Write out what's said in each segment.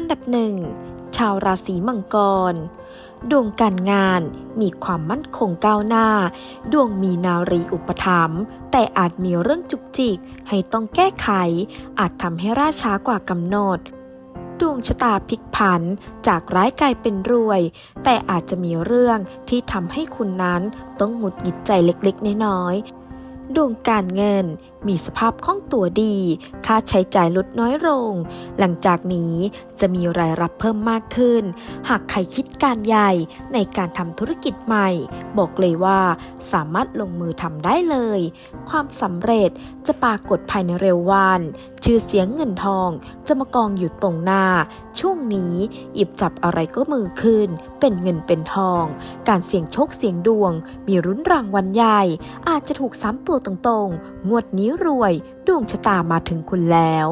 อันดับหนึ่งชาวราศีมังกร ดวงการงานมีความมั่นคงก้าวหน้า ดวงมีนารีอุปถัมภ์แต่อาจมีเรื่องจุกจิกให้ต้องแก้ไข อาจทำให้ราช้ากว่ากำหนด ดวงชะตาพลิกผันจากร้ายกลายเป็นรวย แต่อาจจะมีเรื่องที่ทำให้คุณนั้นต้องหงุดหงิดใจเล็กๆน้อยๆดวงการเงินมีสภาพคล่องตัวดี ค่าใช้จ่ายลดน้อยลง หลังจากนี้จะมีรายรับเพิ่มมากขึ้น หากใครคิดการใหญ่ในการทำธุรกิจใหม่ บอกเลยว่าสามารถลงมือทำได้เลย ความสำเร็จจะปรากฏภายในเร็ววัน ชื่อเสียงเงินทองจะมากองอยู่ตรงหน้า ช่วงนี้หยิบจับอะไรก็มือขึ้น เป็นเงินเป็นทอง การเสี่ยงโชคเสี่ยงดวง มีรุ้นรางวัลใหญ่ อาจจะถูกซ้ำตัวตรงๆ งวดนี้รวย ดวงชะตามาถึงคุณแล้ว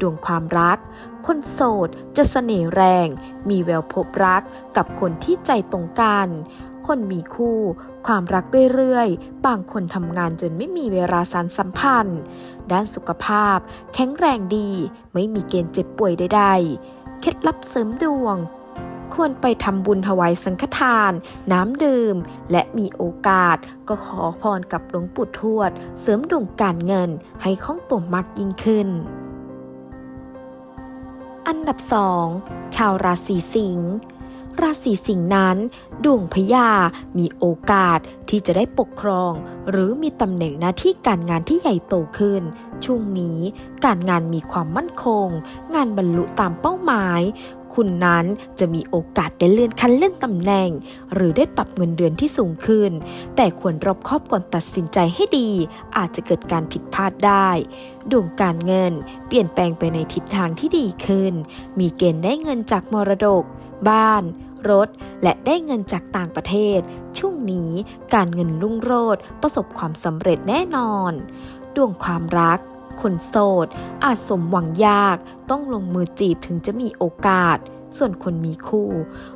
ดวงความรัก คนโสดจะเสน่ห์แรง มีแววพบรักกับคนที่ใจตรงกัน คนมีคู่ ความรักเรื่อยๆ บางคนทำงานจนไม่มีเวลาสารสัมพันธ์ ด้านสุขภาพ แข็งแรงดี ไม่มีเกณฑ์เจ็บป่วยใดๆ เคล็ดลับเสริมดวง ควรไปทำบุญถวายสังฆทาน น้ำดื่ม และมีโอกาส ก็ขอพรกับหลวงปู่ทวด เสริมดวงการเงินให้คล่องตัวมากยิ่งขึ้น อันดับ 2 ชาวราศีสิงห์ราศีสิงห์นั้น ดวงพญามีโอกาสที่จะได้ปกครอง หรือมีตำแหน่งหน้าที่การงานที่ใหญ่โตขึ้น ช่วงนี้การงานมีความมั่นคง งานบรรลุตามเป้าหมาย คุณนั้นจะมีโอกาสได้เลื่อนขั้นเลื่อนตำแหน่ง หรือได้ปรับเงินเดือนที่สูงขึ้น แต่ควรรอบคอบก่อนตัดสินใจให้ดี อาจจะเกิดการผิดพลาดได้ ดวงการเงิน เปลี่ยนแปลงไปในทิศทางที่ดีขึ้น มีเกณฑ์ได้เงินจากมรดก บ้าน รถ และได้เงินจากต่างประเทศ ช่วงนี้การเงินรุ่งโรจน์ประสบความสำเร็จแน่นอน ดวงความรัก คนโสด อาจสมหวังยาก ต้องลงมือจีบถึงจะมีโอกาส ส่วนคนมีคู่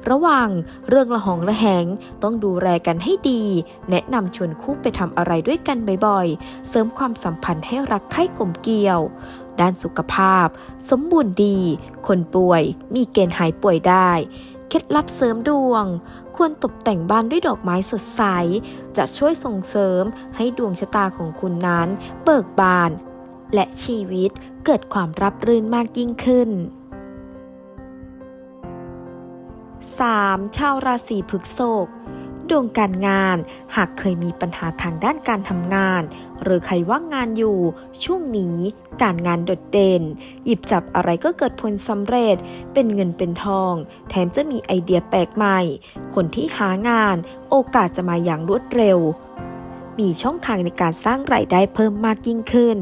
ระวังเรื่องละหองระแหง ต้องดูแลกันให้ดี แนะนำชวนคู่ไปทำอะไรด้วยกันบ่อยๆ เสริมความสัมพันธ์ให้รักใคร่กลมเกลียวด้านสุขภาพ สมบูรณ์ดี คนป่วย มีเกณฑ์หายป่วยได้ เคล็ดลับเสริมดวง ควรตกแต่งบ้านด้วยดอกไม้สดใส จะช่วยส่งเสริมให้ดวงชะตาของคุณนั้นเบิกบาน และชีวิตเกิดความรับรื่นมากยิ่งขึ้น 3. ชาวราศีพฤษภดวงการงานหากเคยมีปัญหาทางด้านการทำงาน หรือใครว่างงานอยู่ ช่วงนี้การงานโดดเด่น หยิบจับอะไรก็เกิดผลสำเร็จ เป็นเงินเป็นทอง แถมจะมีไอเดียแปลกใหม่ คนที่หางาน โอกาสจะมาอย่างรวดเร็ว มีช่องทางในการสร้างรายได้เพิ่มมากยิ่งขึ้น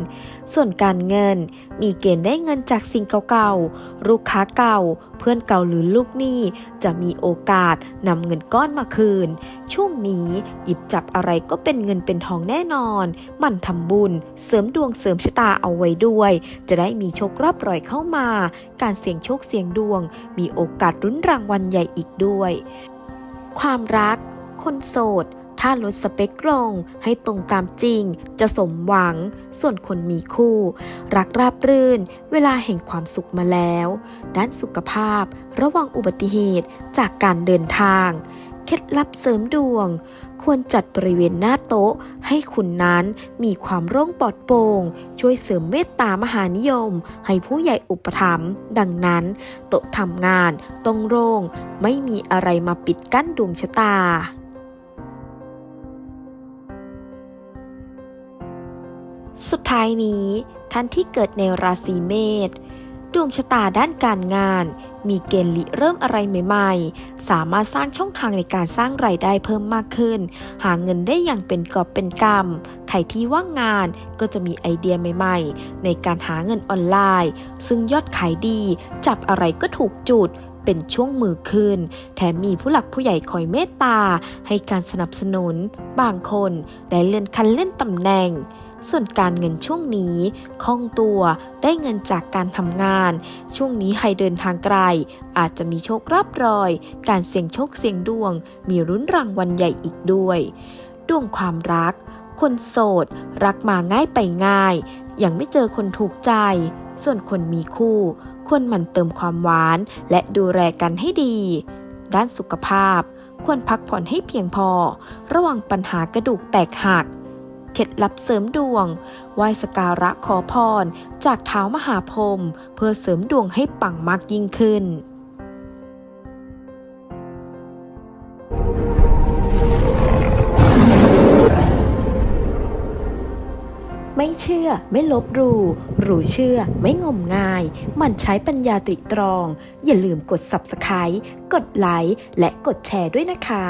ส่วนการเงิน มีเกณฑ์ได้เงินจากสิ่งเก่าๆ ลูกค้าเก่า เพื่อนเก่าหรือลูกหนี้ จะมีโอกาสนำเงินก้อนมาคืน ช่วงนี้หยิบจับอะไรก็เป็นเงินเป็นทองแน่นอน มันทำบุญ เสริมดวงเสริมชะตาเอาไว้ด้วย จะได้มีโชครับรอยเข้ามา การเสี่ยงโชคเสี่ยงดวง มีโอกาสรุ้นรางวัลใหญ่อีกด้วย ความรัก คนโสด ถ้าลดสเปคลงให้ตรงตามจริง จะสมหวัง ส่วนคนมีคู่ รักราบรื่น เวลาแห่งความสุขมาแล้ว ด้านสุขภาพ ระวังอุบัติเหตุจากการเดินทาง เคล็ดลับเสริมดวง ควรจัดบริเวณหน้าโต๊ะ ให้คุณนั้นมีความร่องปลอดโปร่งช่วยเสริมเมตตามหานิยม ให้ผู้ใหญ่อุปถัมภ์ดังนั้น โต๊ะทำงานต้องโล่งไม่มีอะไรมาปิดกั้นดวงชะตา สุดท้ายนี้ท่านที่เกิดในราศีเมษดวงชะตาด้านการงาน มีเกณฑ์ริเริ่มอะไรใหม่ๆ สามารถสร้างช่องทางในการสร้างรายได้เพิ่มมากขึ้น หาเงินได้อย่างเป็นกอบเป็นกำขรที่ว่างงานก็จะมีไอเดียใหม่ๆ ในการหาเงินออนไลน์ ซึ่งยอดขายดี จับอะไรก็ถูกจุดเป็นช่วงมือคืนแถมมีผู้หลักผู้ใหญ่คอยเมตตา ให้การสนับสนุน บางคนได้เลื่อนขั้นเลื่อนตำแหน่ง ส่วนการเงินช่วงนี้คล่องตัวได้เงินจากการทำงาน ช่วงนี้ใครเดินทางไกล อาจจะมีโชครับรอย การเสี่ยงโชคเสี่ยงดวง มีรุ้นรางวัลใหญ่อีกด้วย ดวงความรัก คนโสด รักมาง่ายไปง่าย ยังไม่เจอคนถูกใจ ส่วนคนมีคู่ ควรหมั่นเติมความหวาน และดูแลกันให้ดี ด้านสุขภาพ ควรพักผ่อนให้เพียงพอ ระวังปัญหากระดูกแตกหัก เคล็ดลับเสริมดวงไหว้สการะขอพร จากเท้ามหาพรมเพื่อเสริมดวงให้ปังมากยิ่งขึ้นไม่เชื่อไม่ลบหลู่รู้เชื่อไม่งมงาย มันใช้ปัญญาตริตรอง อย่าลืมกด Subscribe กดไลค์และกดแชร์ด้วยนะคะ